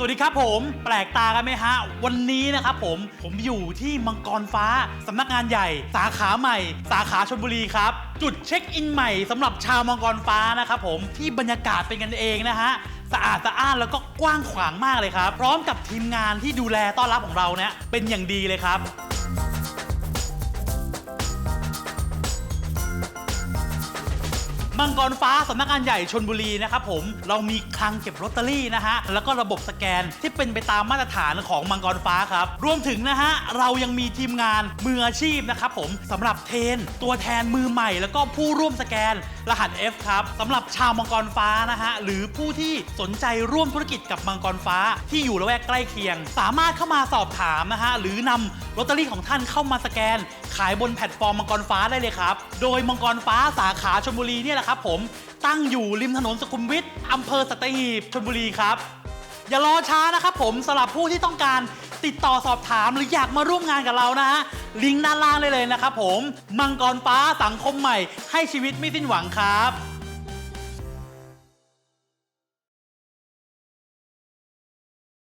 สวัสดีครับผมแปลกตากันไหมฮะ วันนี้นะครับผมผมอยู่ที่มังกรฟ้าสำนักงานใหญ่ สาขาใหม่ สาขาชลบุรีครับ จุดเช็คอินใหม่สำหรับชาวมังกรฟ้านะครับผมที่บรรยากาศเป็นกันเองนะฮะสะอาดสะอ้านแล้วก็กว้างขวางมากเลยครับ พร้อมกับทีมงานที่ดูแลต้อนรับของเราเนี่ยเป็นอย่างดีเลยครับ มังกรฟ้าสำนักงานใหญ่ชนบุรีนะครับผมเรามีคลังเก็บลอตเตอรี่นะฮะแล้วก็ระบบสแกนที่เป็นไปตามมาตรฐานของมังกรฟ้าครับรวมถึงนะฮะเรายังมีทีมงานมืออาชีพนะครับผมสำหรับเทน ตัวแทนมือใหม่ แล้วก็ผู้ร่วมสแกนรหัส F ครับสำหรับชาวมังกรฟ้านะฮะหรือผู้ที่สนใจร่วมธุรกิจกับมังกรฟ้า ที่อยู่ละแวกใกล้เคียง สามารถเข้ามาสอบถามนะฮะหรือนำ ลอตเตอรี่ของท่านเข้ามาสแกน ขายบนแพลตฟอร์มมังกรฟ้าได้เลยครับ โดยมังกรฟ้าสาขาชลบุรีเนี่ยแหละครับผมตั้งอยู่ริมถนนสุขุมวิทอำเภอสัตหีบชลบุรีครับ อย่ารอช้านะครับผมสำหรับผู้ที่ต้องการติดต่อสอบถามหรืออยากมาร่วมงานกับเรานะฮะลิงก์ด้านล่างได้เลยนะครับผม มังกรฟ้าสังคมใหม่ให้ชีวิตไม่สิ้นหวังครับ